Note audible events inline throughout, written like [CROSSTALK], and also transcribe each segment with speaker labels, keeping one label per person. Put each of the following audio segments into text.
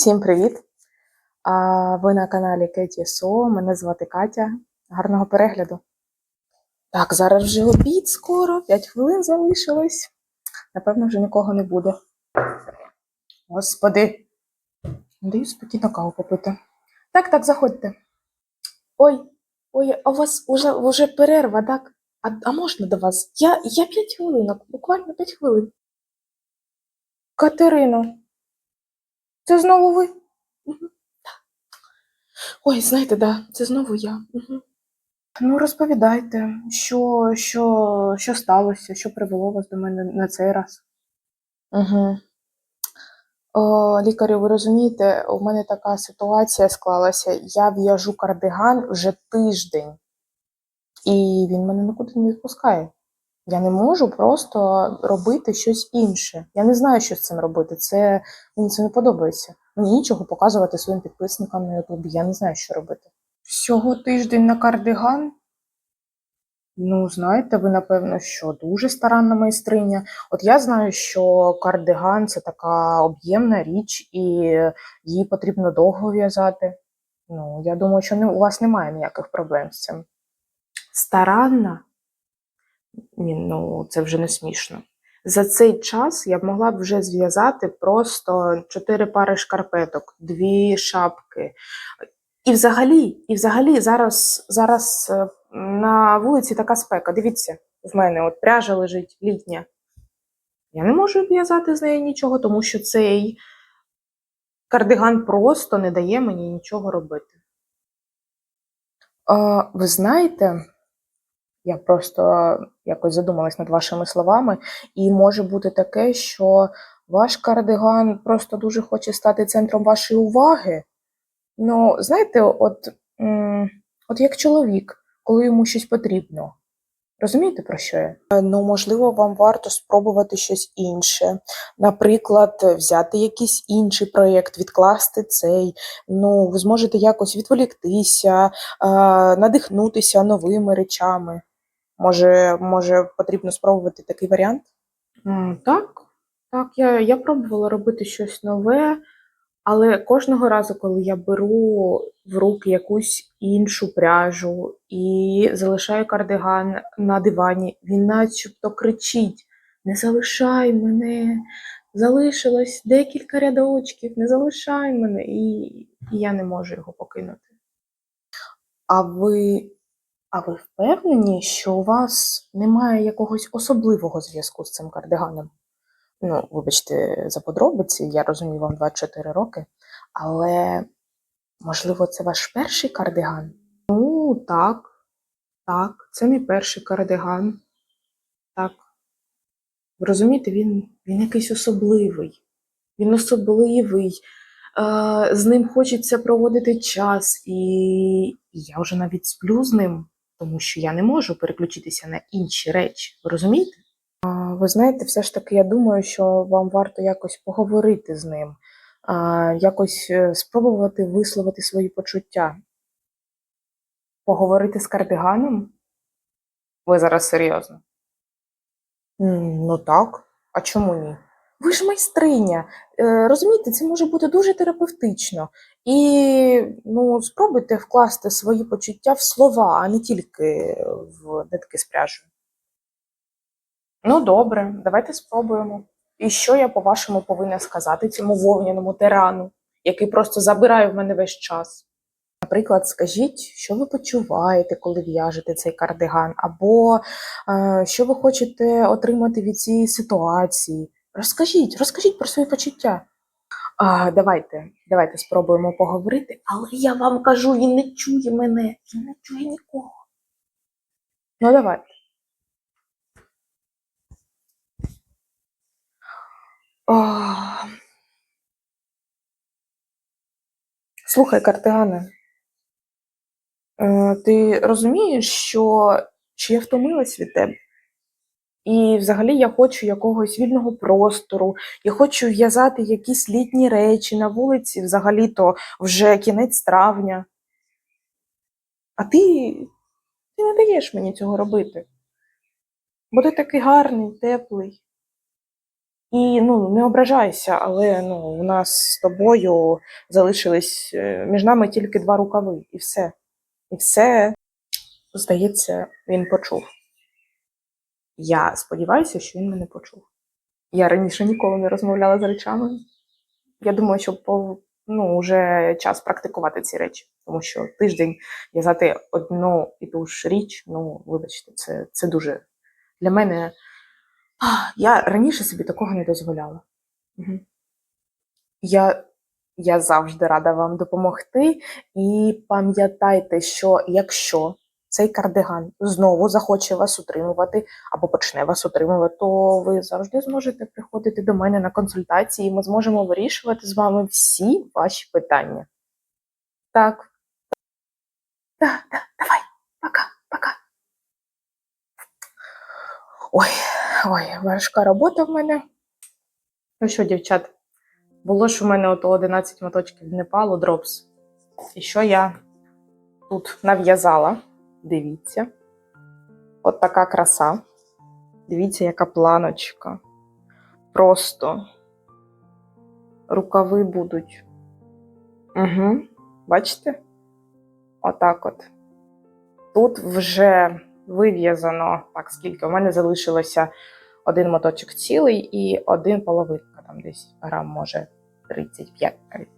Speaker 1: Всім привіт! Ви на каналі Кеті Со. Мене звати Катя. Гарного перегляду. Так, зараз вже обід скоро, 5 хвилин залишилось. Напевно, вже нікого не буде. Господи, даю спокійно каву попити. Так, так, заходьте. Ой, ой, а у вас уже, уже перерва, так? А, а можна до вас? Я, я 5 хвилинок, буквально 5 хвилин. Катерино, це знову ви? Ой, знаєте, да, це знову я. Угу. Ну, розповідайте, що, що, що сталося, що привело вас до мене на цей раз. Угу. О, лікарю, ви розумієте, у мене така ситуація склалася. Я в'яжу кардиган вже тиждень, і він мене нікуди не відпускає. Я не можу просто робити щось інше. Я не знаю, що з цим робити. Це мені це не подобається. Мені нічого показувати своїм підписникам на Ютубі. Я не знаю, що робити. Всього тиждень на кардиган. Ну, знаєте, ви, напевно, що дуже старанна майстриня. От я знаю, що кардиган це така об'ємна річ, і її потрібно довго в'язати. Ну, я думаю, що не, у вас немає ніяких проблем з цим. Старанна? Ні, ну це вже не смішно. За цей час я б могла б вже зв'язати просто чотири пари шкарпеток, дві шапки. І взагалі, і взагалі зараз, зараз е, на вулиці така спека. Дивіться, в мене от пряжа лежить літня. Я не можу в'язати з неї нічого, тому що цей кардиган просто не дає мені нічого робити. А, ви знаєте, я просто якось задумалась над вашими словами, і може бути таке, що ваш кардиган просто дуже хоче стати центром вашої уваги. Ну, знаєте, от, от як чоловік, коли йому щось потрібно. Розумієте, про що я? Е, Ну, можливо, вам варто спробувати щось інше. Наприклад, взяти якийсь інший проєкт, відкласти цей. Ну, ви зможете якось відволіктися, надихнутися новими речами. Може, може, потрібно спробувати такий варіант? Так, так, я, я пробувала робити щось нове, але кожного разу, коли я беру в руки якусь іншу пряжу і залишаю кардиган на дивані, він начебто кричить: Не залишай мене, залишилось декілька рядочків, не залишай мене, і, і я не можу його покинути. А ви, а ви впевнені, що у вас немає якогось особливого зв'язку з цим кардиганом? Ну, вибачте, за подробиці, я розумію, вам 24 роки, але можливо, це ваш перший кардиган? Ну, так, так, це мій перший кардиган. Так. Ви розумієте, він, він якийсь особливий. Він особливий. З ним хочеться проводити час, і я вже навіть сплю з ним, тому що я не можу переключитися на інші речі. Розумієте? А, Ви знаєте, все ж таки, я думаю, що вам варто якось поговорити з ним, а, якось е, спробувати висловити свої почуття. Поговорити з кардиганом? Ви зараз серйозно? Ну так, а чому ні? Ви ж майстриня. Е, Розумієте, це може бути дуже терапевтично. І ну, спробуйте вкласти свої почуття в слова, а не тільки в нитки з. Ну, добре, давайте спробуємо. І що я, по-вашому, повинна сказати цьому вогняному тирану, який просто забирає в мене весь час? Наприклад, скажіть, що ви почуваєте, коли в'яжете цей кардиган, або е, що ви хочете отримати від цієї ситуації. Розкажіть, розкажіть про свої почуття. А, давайте, давайте спробуємо поговорити, але я вам кажу, він не чує мене, він не чує нікого. Ну, давайте. А... Слухай, Картигане, е, ти розумієш, що, що я втомилась від тебе? І взагалі я хочу якогось вільного простору, я хочу в'язати якісь літні речі на вулиці, взагалі-то вже кінець травня. А ти, ти не даєш мені цього робити. Бо ти такий гарний, теплий. І ну не ображайся, але ну у нас з тобою залишились е, між нами тільки два рукави, і все. І все, здається, він почув. Я сподіваюся, що він мене почув. Я раніше ніколи не розмовляла з речами. Я думаю, що по, ну, вже час практикувати ці речі, тому що тиждень в'язати одну і ту ж річ, ну, вибачте, це, це дуже для мене. Я раніше собі такого не дозволяла. Угу. Я, я завжди рада вам допомогти. І пам'ятайте, що якщо цей кардиган знову захоче вас утримувати або почне вас утримувати, то ви завжди зможете приходити до мене на консультації, і ми зможемо вирішувати з вами всі ваші питання. Так. Так, так, давай, пока, пока. Ой, ой, важка робота в мене. Ну що, дівчат, було ж у мене ото 11 моточків Непалу дропс. І що я тут нав'язала? Дивіться. От така краса. Дивіться, яка планочка. Просто рукави будуть. Угу. Бачите? Отак от. Тут вже вив'язано, так, скільки? У мене залишилося один моточок цілий і один половинка, там десь грам, може, 35 навіть.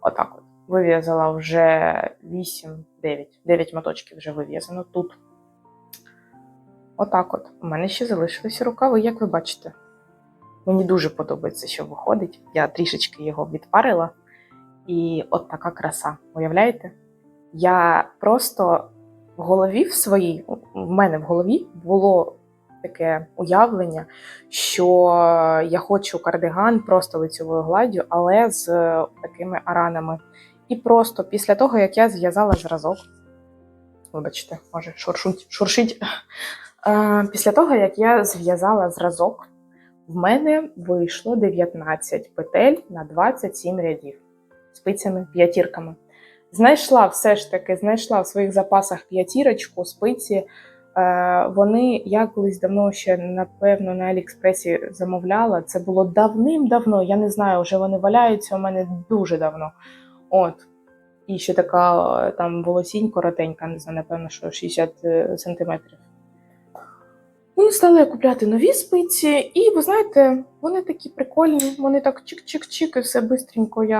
Speaker 1: Отак от. Вив'язала вже 8, 9. 9 моточків вже вив'язано тут. Отак от. У мене ще залишилися рукави, як ви бачите. Мені дуже подобається, що виходить. Я трішечки його відпарила. І от така краса. Уявляєте? Я просто в голові в своїй, в мене в голові було таке уявлення, що я хочу кардиган просто лицьовою гладдю, але з такими аранами. І просто після того, як я зв'язала зразок, вибачте, може, шуршуть, шуршить. Е, Після того, як я зв'язала зразок, в мене вийшло 19 петель на 27 рядів спицями, п'ятірками. Знайшла все ж таки, знайшла в своїх запасах п'ятірочку, спиці. Е, Вони я колись давно ще, напевно, на Аліекспресі замовляла. Це було давним-давно. Я не знаю, вже вони валяються у мене дуже давно. От. І ще така е, там волосінь коротенька, не знаю, напевно, що 60 е, сантиметрів. Ну, стала я купляти нові спиці, і ви знаєте, вони такі прикольні, вони так чик-чик-чик, і все бистренько. Я,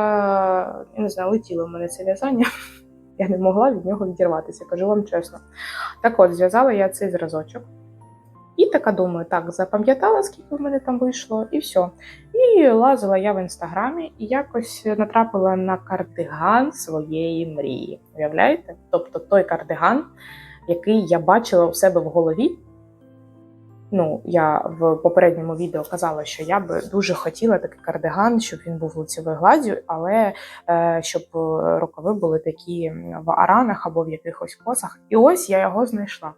Speaker 1: я не знаю, летіло в мене це в'язання. [LAUGHS] Я не могла від нього відірватися, кажу вам чесно. Так от, зв'язала я цей зразочок. І така думаю, так, запам'ятала, скільки в мене там вийшло, і все. І лазила я в інстаграмі і якось натрапила на кардиган своєї мрії. Уявляєте? Тобто той кардиган, який я бачила у себе в голові. Ну, я в попередньому відео казала, що я би дуже хотіла такий кардиган, щоб він був лицевою гладдю, але е, щоб рукави були такі в аранах або в якихось косах. І ось я його знайшла.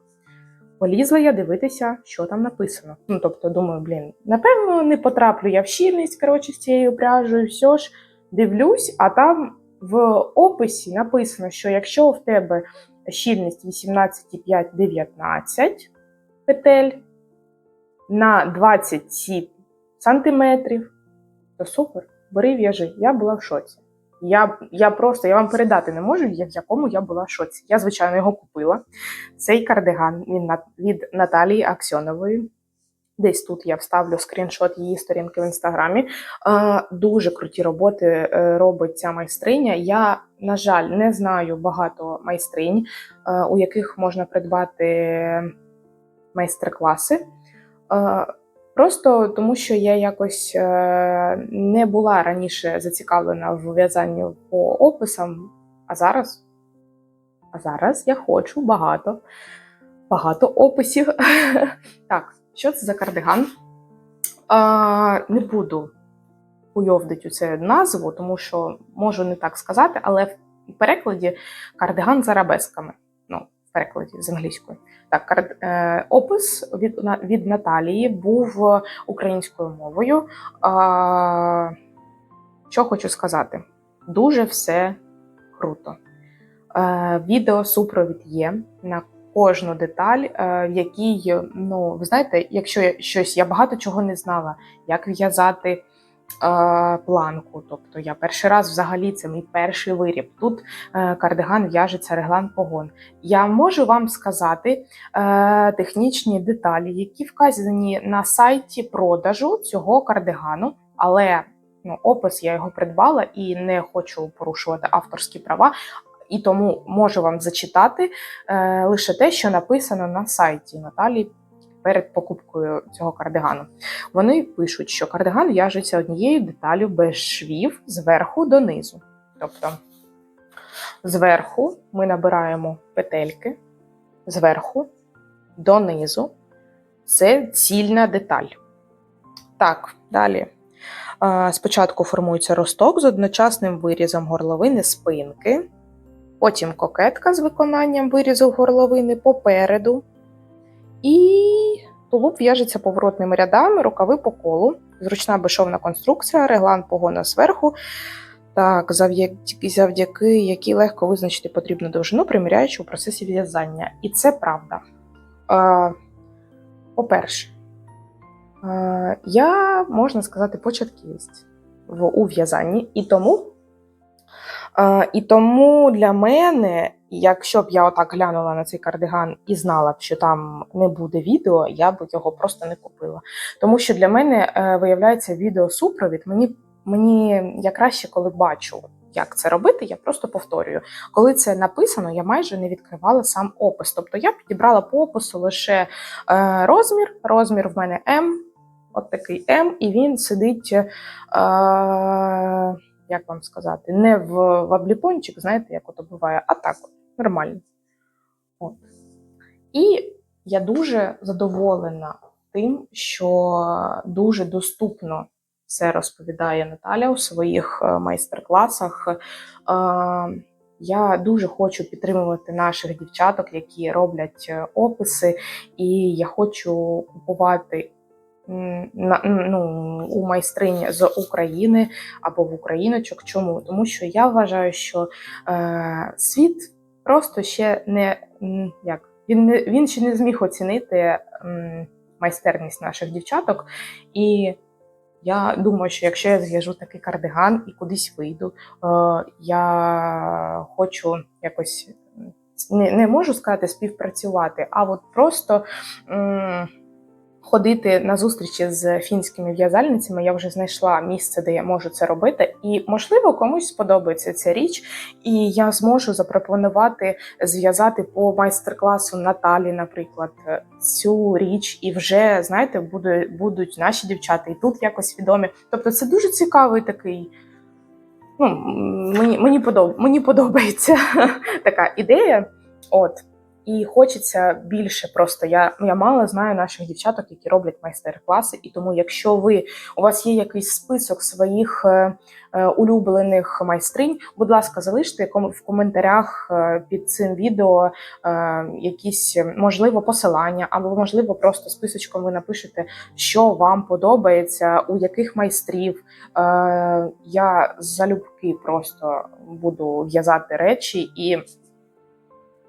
Speaker 1: Полізла я дивитися, що там написано. Ну, тобто, думаю, блін, напевно, не потраплю я в щільність коротше, з цією пряжею, все ж дивлюсь, а там в описі написано, що якщо в тебе щільність 18,5-19 петель на 27 сантиметрів, то супер, бери в'яжи. Я була в шоці. Я я просто я вам передати не можу, в якому я була шоці. Я, звичайно, його купила. Цей кардиган він від Наталії Аксьонової. Десь тут я вставлю скріншот її сторінки в інстаграмі. Дуже круті роботи е, робить ця майстриня. Я, на жаль, не знаю багато майстринь, е, у яких можна придбати майстер-класи. Просто тому, що я якось е, не була раніше зацікавлена в в'язанні по описам, а зараз а зараз я хочу багато багато описів. [LAUGHS] Так, що це за кардиган? А, Не буду уйовдити цю назву, тому що можу не так сказати, але в перекладі кардиган з арабесками. Перекладі з англійської. Так, е, опис від від Наталії був українською мовою. Що хочу сказати? Дуже все круто. Е, відео супровід є на кожну деталь, е, в якій, ну, ви знаєте, якщо я щось, я багато чого не знала, як в'язати е, планку. Тобто я перший раз взагалі це мій перший виріб. Тут е, кардиган в'яжеться реглан погон. Я можу вам сказати е, технічні деталі, які вказані на сайті продажу цього кардигану, але ну, опис я його придбала і не хочу порушувати авторські права. І тому можу вам зачитати е, лише те, що написано на сайті Наталі перед покупкою цього кардигану. Вони пишуть, що кардиган в'яжеться однією деталю без швів зверху донизу. Тобто зверху ми набираємо петельки, зверху донизу. Це цільна деталь. Так, далі. Спочатку формується росток з одночасним вирізом горловини спинки, потім кокетка з виконанням вирізу горловини попереду. І тулуб в'яжеться поворотними рядами, рукави по колу, зручна безшовна конструкція, реглан погона зверху. Так, завдяки, завдяки якій легко визначити потрібну довжину, приміряючи у процесі в'язання. І це правда. По-перше, я, можна сказати, початківець в у в'язанні, і тому, і тому для мене, якщо б я отак глянула на цей кардиган і знала б, що там не буде відео, я б його просто не купила. Тому що для мене е, виявляється відеосупровід. Мені, мені я краще, коли бачу. Як це робити, я просто повторюю. Коли це написано, я майже не відкривала сам опис. Тобто я підібрала по опису лише е, розмір. Розмір в мене М, от такий М, і він сидить, е, як вам сказати, не в, в обліпончик, знаєте, як ото буває, а так нормально. От. І я дуже задоволена тим, що дуже доступно це розповідає Наталя у своїх е, майстер-класах. Е, Я дуже хочу підтримувати наших дівчаток, які роблять е, описи, і я хочу купувати ну, у майстринь з України або в україночок. Чому? Тому що я вважаю, що е, світ просто ще не як він не він ще не зміг оцінити м, майстерність наших дівчаток. І я думаю, що якщо я зв'яжу такий кардиган і кудись вийду, е, я хочу якось не, не можу сказати співпрацювати, а от просто м, ходити на зустрічі з фінськими в'язальницями. Я вже знайшла місце, де я можу це робити, і можливо комусь сподобається ця річ, і я зможу запропонувати зв'язати по майстер-класу Наталі, наприклад, цю річ, і вже знаєте, буде, будуть наші дівчата і тут якось відомі. Тобто, це дуже цікавий такий. Ну, мені, мені, подоб, мені подобається [LAUGHS] така ідея. От. І хочеться більше. Просто я, я мало знаю наших дівчаток, які роблять майстер-класи. І тому, якщо ви у вас є якийсь список своїх е, е, улюблених майстринь, будь ласка, залиште в коментарях е, під цим відео е, якісь можливо посилання, або можливо просто списочком ви напишете, що вам подобається, у яких майстрів. Е, я залюбки просто буду в'язати речі і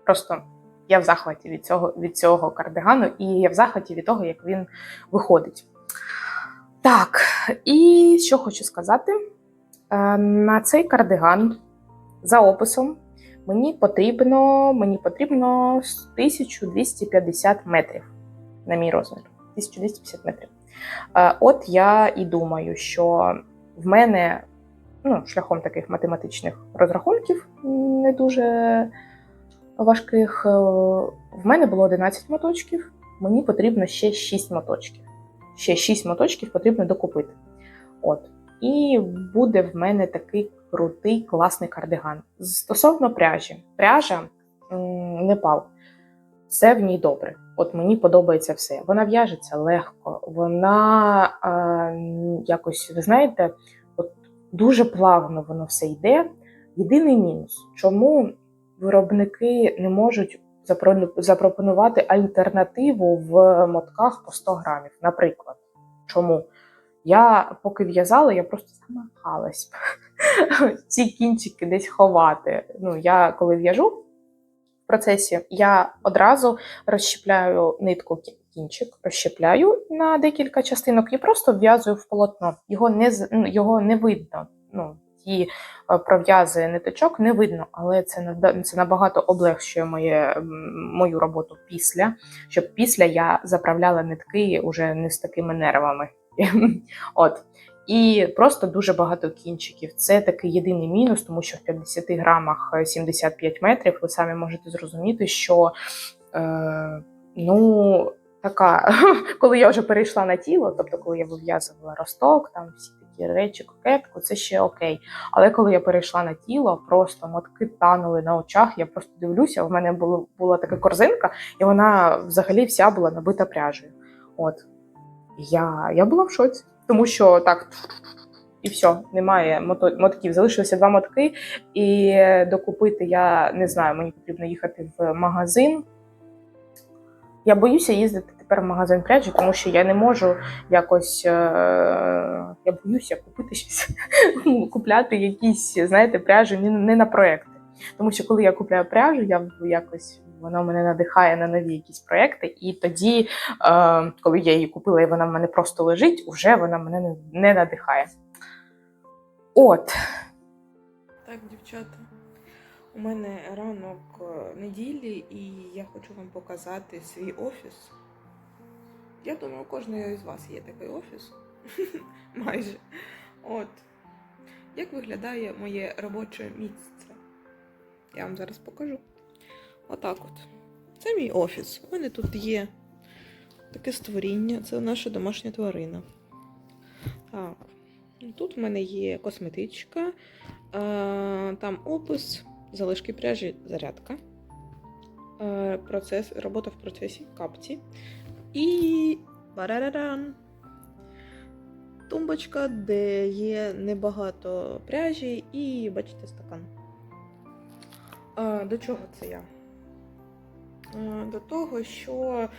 Speaker 1: просто. Я в захваті від цього, від цього кардигану, і я в захваті від того, як він виходить. Так, і що хочу сказати: Е, на цей кардиган за описом мені потрібно, мені потрібно 1250 метрів на мій розмір. 1250 метрів. Е, От я і думаю, що в мене ну, шляхом таких математичних розрахунків не дуже важких. е, В мене було 11 моточків, мені потрібно ще 6 моточків. Ще 6 моточків потрібно докупити. От. І буде в мене такий крутий, класний кардиган. Стосовно пряжі, пряжа м, не пал. Все в ній добре. От мені подобається все. Вона в'яжеться легко, вона м, якось, ви знаєте, от дуже плавно воно все йде. Єдиний мінус, чому виробники не можуть запро- запропонувати альтернативу в мотках по 100 грамів. Наприклад, чому? Я поки в'язала, я просто замахалась [LAUGHS] ці кінчики десь ховати. Ну, я коли в'яжу, в процесі я одразу розщепляю нитку кі- кінчик, розщепляю на декілька частинок і просто вв'язую в полотно. Його не ну, його не видно. Ну, ті е, пров'язи ниточок не видно, але це це набагато облегшує моє, мою роботу після, щоб після я заправляла нитки уже не з такими нервами. [LAUGHS] От. І просто дуже багато кінчиків. Це такий єдиний мінус, тому що в 50 грамах е, 75 метрів ви самі можете зрозуміти, що е, ну, така, [LAUGHS] коли я вже перейшла на тіло, тобто коли я вив'язувала росток, там всі такі речі, кокетку, це ще окей. Але коли я перейшла на тіло, просто мотки танули на очах. Я просто дивлюся, в мене було, була така корзинка, і вона взагалі вся була набита пряжею. От. Я, я була в шоці, тому що так. І все, немає мотків. Залишилося два мотки, і докупити я не знаю, мені потрібно їхати в магазин. Я боюся їздити тепер магазин пряжі, тому що я не можу якось. Е- я боюся купити щось, [LAUGHS] купляти якісь, знаєте, пряжі не, на проекти. Тому що коли я купляю пряжу, я якось вона мене надихає на нові якісь проекти, і тоді, е- коли я її купила і вона в мене просто лежить, уже вона мене не, не надихає. От.
Speaker 2: Так, дівчата, у мене ранок е, неділі, і я хочу вам показати свій офіс. Я думаю, у кожного із вас є такий офіс. [LAUGHS] Майже. От. Як виглядає моє робоче місце? Я вам зараз покажу. Отак от. Це мій офіс. У мене тут є таке створіння, це наша домашня тварина. Так. Тут в мене є косметичка, там опис, залишки пряжі, зарядка, е, процес, робота в процесі, капці і барараран. Тумбочка, де є небагато пряжі, і бачите стакан. Е, До чого це я? Е, До того, що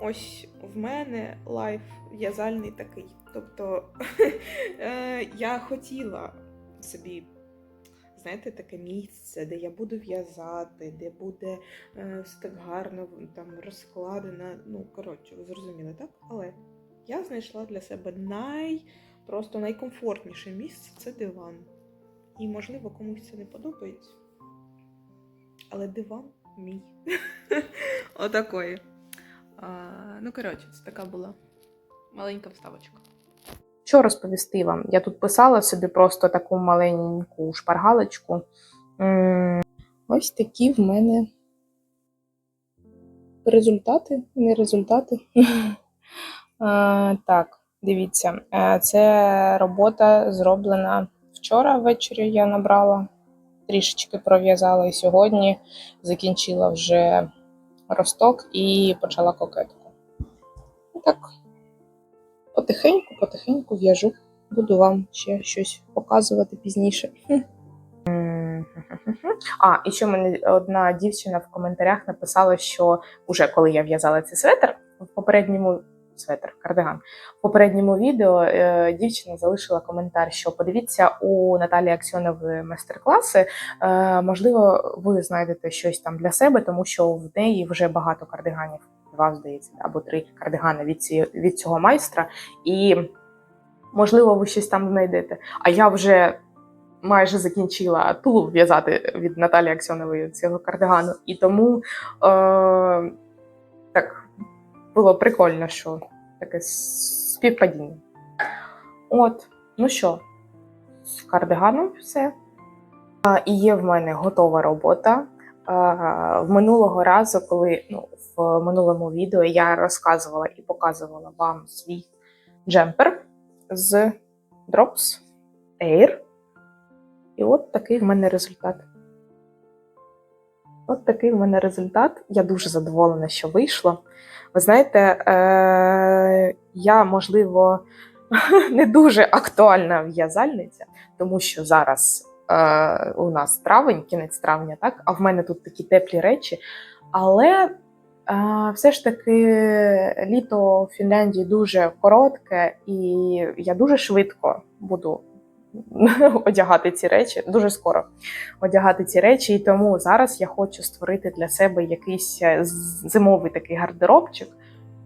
Speaker 2: ось в мене лайф в'язальний такий. Тобто [LAUGHS] е, я хотіла собі, знаєте, таке місце, де я буду в'язати, де буде е, все так гарно там розкладено. Ну, коротше, ви зрозуміли, так? Але я знайшла для себе най, просто найкомфортніше місце це диван. І, можливо, комусь це не подобається. Але диван мій. [LAUGHS] Отакої. Ну, коротше, це така була маленька вставочка.
Speaker 1: Що розповісти вам? Я тут писала собі просто таку маленьку шпаргалочку. Ось такі в мене результати, не результати. [LAUGHS] Так, дивіться, е, це робота зроблена вчора ввечері. Я набрала, трішечки пров'язала і сьогодні закінчила вже росток і почала кокетку. Так, потихеньку, потихеньку в'яжу. Буду вам ще щось показувати пізніше. А, і ще мені одна дівчина в коментарях написала, що уже коли я в'язала цей светр, в попередньому светр, кардиган, в попередньому відео е, дівчина залишила коментар, що подивіться у Наталії Аксьонової майстер-класи. Е, можливо, ви знайдете щось там для себе, тому що в неї вже багато кардиганів. Два, здається, або три кардигани від, ці, від цього майстра. І можливо, ви щось там знайдете. А я вже майже закінчила тулуб в'язати від Наталії Аксьонової цього кардигану. І тому е, так було прикольно, що таке співпадіння. От, ну що, з кардиганом все. І є в мене готова робота. В минулого разу, коли ну, в минулому відео я розказувала і показувала вам свій джемпер з Drops Air. І от такий в мене результат. От такий в мене результат. Я дуже задоволена, що вийшло. Ви знаєте, е- я, можливо, [LAUGHS] не дуже актуальна в'язальниця, тому що зараз е- у нас травень, кінець травня, так? а в мене тут такі теплі речі. Але все ж таки літо в Фінляндії дуже коротке, і я дуже швидко буду [LAUGHS] одягати ці речі дуже скоро одягати ці речі. І тому зараз я хочу створити для себе якийсь е, зимовий такий гардеробчик.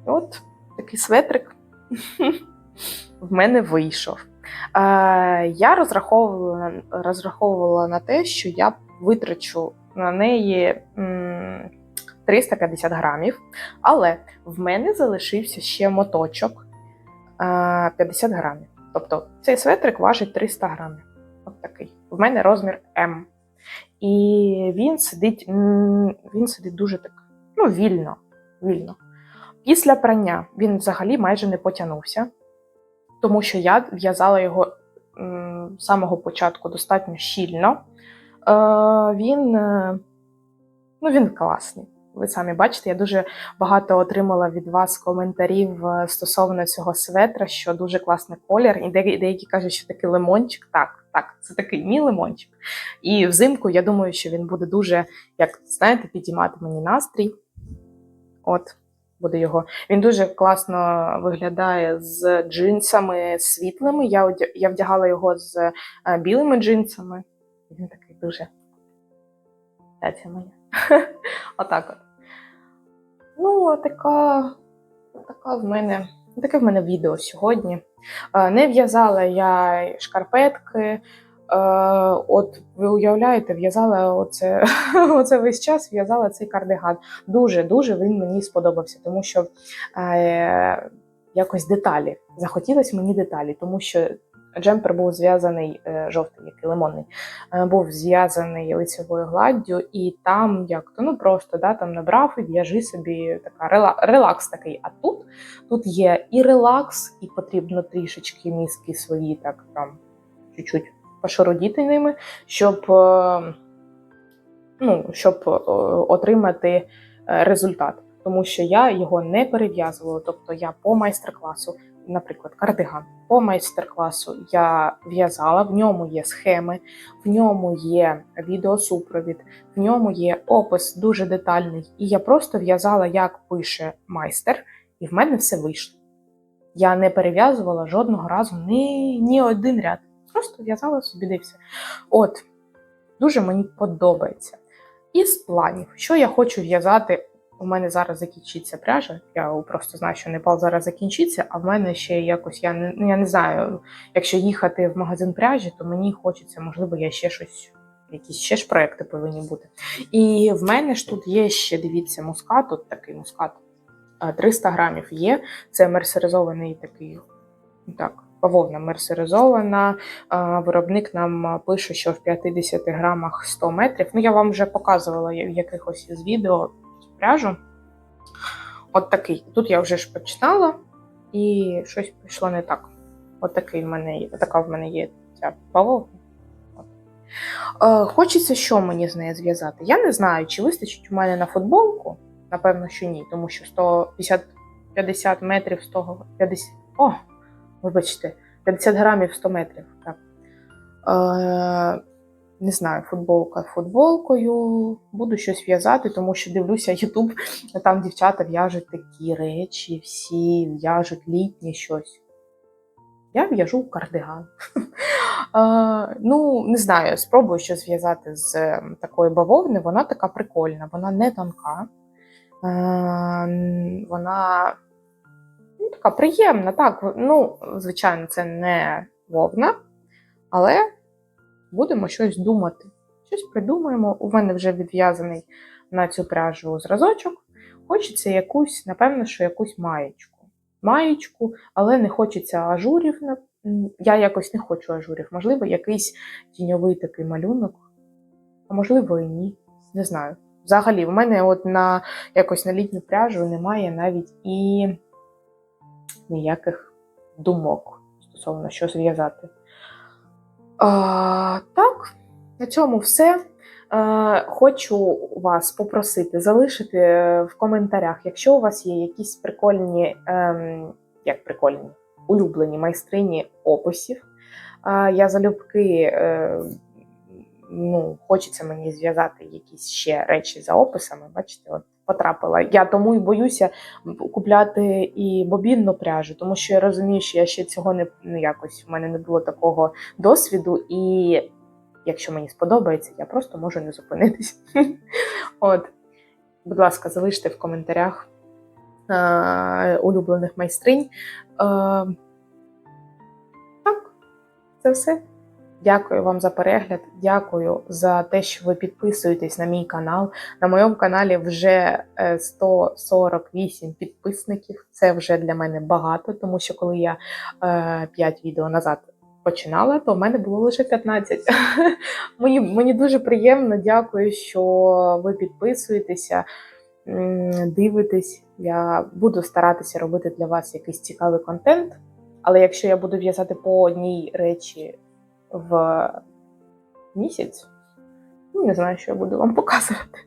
Speaker 1: От такий светрик [LAUGHS] в мене вийшов. Я розраховувала, розраховувала на те, що я витрачу на неї 350 грамів, але в мене залишився ще моточок е, 50 грамів. Тобто цей светрик важить 300 грамів. От такий. В мене розмір М. І він сидить, він сидить дуже так, ну, вільно. вільно. Після прання він взагалі майже не потягнувся, тому що я в'язала його з самого початку достатньо щільно. Е, він, е, ну, він класний. Ви самі бачите, я дуже багато отримала від вас коментарів е, стосовно цього светра, що дуже класний колір. І деякі, кажуть, що такий лимончик. Так, так, це такий мій лимончик. І взимку я думаю, що він буде дуже, як знаєте, підіймати мені настрій. От, буде його. Він дуже класно виглядає з джинсами світлими. Я, я вдягала його з е, білими джинсами. Він такий дуже. Моя. [LAUGHS] Отак от. Ну, така, така в мене, таке в мене відео сьогодні. Е, Не в'язала я шкарпетки. Е, От ви уявляєте, в'язала оце, [LAUGHS] оце весь час в'язала цей кардиган. Дуже дуже він мені сподобався, тому що е, якось деталі. Захотілось мені деталі, тому що джемпер був зв'язаний е, жовтий, який лимонний, е, був зв'язаний лицевою гладдю, і там як то ну просто да, там набрав і в'яжи собі така рела, релакс такий. А тут тут є і релакс, і потрібно трішечки мізки свої так там чуть-чуть пошародіти ними, щоб, е, ну, щоб отримати результат. Тому що я його не перев'язувала. Тобто я по майстер-класу, наприклад, кардиган, по майстер-класу я в'язала, в ньому є схеми, в ньому є відеосупровід, в ньому є опис дуже детальний. І я просто в'язала, як пише майстер, і в мене все вийшло. Я не перев'язувала жодного разу ні, ні один ряд. Просто в'язала собі де. От, дуже мені подобається. Із планів, що я хочу в'язати. У мене зараз закінчиться пряжа. Я просто знаю, що Непал зараз закінчиться, а в мене ще якось я не ну, я не знаю. Якщо їхати в магазин пряжі, то мені хочеться, можливо, я ще щось, якісь ще ж проекти повинні бути. І в мене ж тут є ще, дивіться, мускат, тут такий мускат. е, 300 грамів є. Це мерсеризований такий, так, бавовна мерсеризована. Виробник нам пише, що в 50 грамах 100 метрів. Ну, я вам вже показувала в якихось із відео пряжу. От такий. Тут я вже ж починала, і щось пішло не так. От такий в мене є, така в мене є ця. От. Е, хочеться що мені з нею зв'язати? Я не знаю, чи вистачить у мене на футболку. Напевно, що ні, тому що 150 50 метрів з того 50. О, вибачте, 50 грамів 100 метрів. Так. Е, не знаю, футболка футболкою. Буду щось в'язати, тому що дивлюся Ютуб, там дівчата в'яжуть такі речі, всі в'яжуть літні щось. Я в'яжу кардиган. [LAUGHS] Ну, не знаю, спробую щось зв'язати з ем, такої бавовни. Вона така прикольна, вона не тонка. Вона ну, така приємна. Так, ну, звичайно, це не вовна, але будемо щось думати. Щось придумаємо. У мене вже відв'язаний на цю пряжу зразочок. Хочеться якусь, напевно, що якусь маєчку. Маєчку, але не хочеться ажурів. Я якось не хочу ажурів. Можливо, якийсь тіньовий такий малюнок, а можливо і ні. Не знаю. Взагалі, в мене от на якось на літню пряжу немає навіть і ніяких думок стосовно що зв'язати. Так, на цьому все. Хочу вас попросити залишити в коментарях, якщо у вас є якісь прикольні, ем, як прикольні, улюблені майстрині описів. Я залюбки, е, ну, хочеться мені зв'язати якісь ще речі за описами. Бачите, от потрапила. Я тому і боюся купляти і бобінну пряжу, тому що я розумію, що я ще цього не ну, якось в мене не було такого досвіду, і якщо мені сподобається, я просто можу не зупинитись. [LAUGHS] От, будь ласка, залиште в коментарях е- улюблених майстринь. Е- так, це все. Дякую вам за перегляд. Дякую за те, що ви підписуєтесь на мій канал. На моєму каналі вже е, 148 підписників. Це вже для мене багато, тому що коли я е, 5 відео назад починала, то в мене було лише 15. [LAUGHS] мені, мені дуже приємно, дякую, що ви підписуєтеся, дивитесь. Я буду старатися робити для вас якийсь цікавий контент. Але якщо я буду в'язати по одній речі в місяць, ну, не знаю, що я буду вам [LAUGHS] показувати.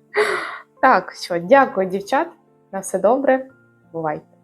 Speaker 1: Так, що, дякую, дівчат. На все добре. Бувайте.